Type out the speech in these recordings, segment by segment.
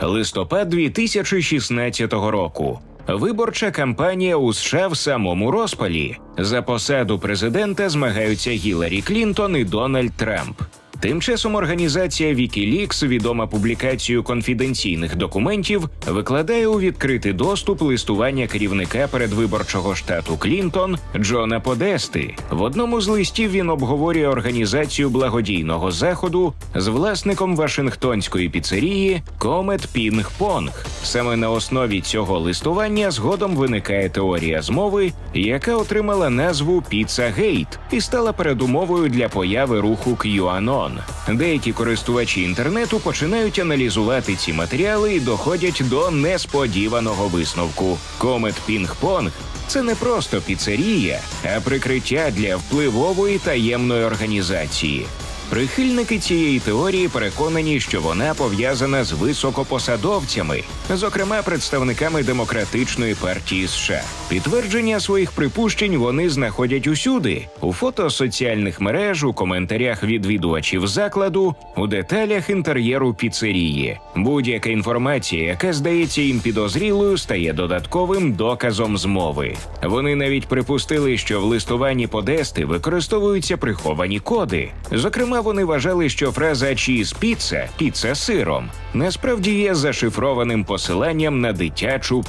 листопад 2016 року. Виборча кампанія у США в самому розпалі. За посаду президента змагаються Гіларі Клінтон і Дональд Трамп. Тим часом організація Wikileaks, відома публікацією конфіденційних документів, викладає у відкритий доступ листування керівника передвиборчого штату Клінтон Джона Подести. В одному з листів він обговорює організацію благодійного заходу з власником Вашингтонської піцерії Комет Пінг Понг. Саме на основі цього листування згодом виникає теорія змови, яка отримала назву Піцагейт і стала передумовою для появи руху QAnon. Деякі користувачі інтернету починають аналізувати ці матеріали і доходять до несподіваного висновку. Комет Пінг-Понг це не просто піцерія, а прикриття для впливової таємної організації. Прихильники цієї теорії переконані, що вона пов'язана з високопосадовцями, зокрема представниками демократичної партії США. Підтвердження своїх припущень вони знаходять усюди: у фото соціальних мереж, у коментарях відвідувачів закладу, у деталях інтер'єру піцерії. Будь-яка інформація, яка здається їм підозрілою, стає додатковим доказом змови. Вони навіть припустили, що в листуванні Подести використовуються приховані коди. Зокрема, вони вважали, що фраза «чіз піца» піца сиром насправді є зашифрованим посиланням на дитячу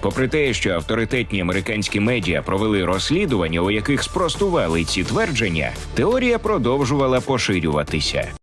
Попри те, що авторитетні американські медіа провели розслідування, у яких спростували ці твердження, теорія продовжувала поширюватися.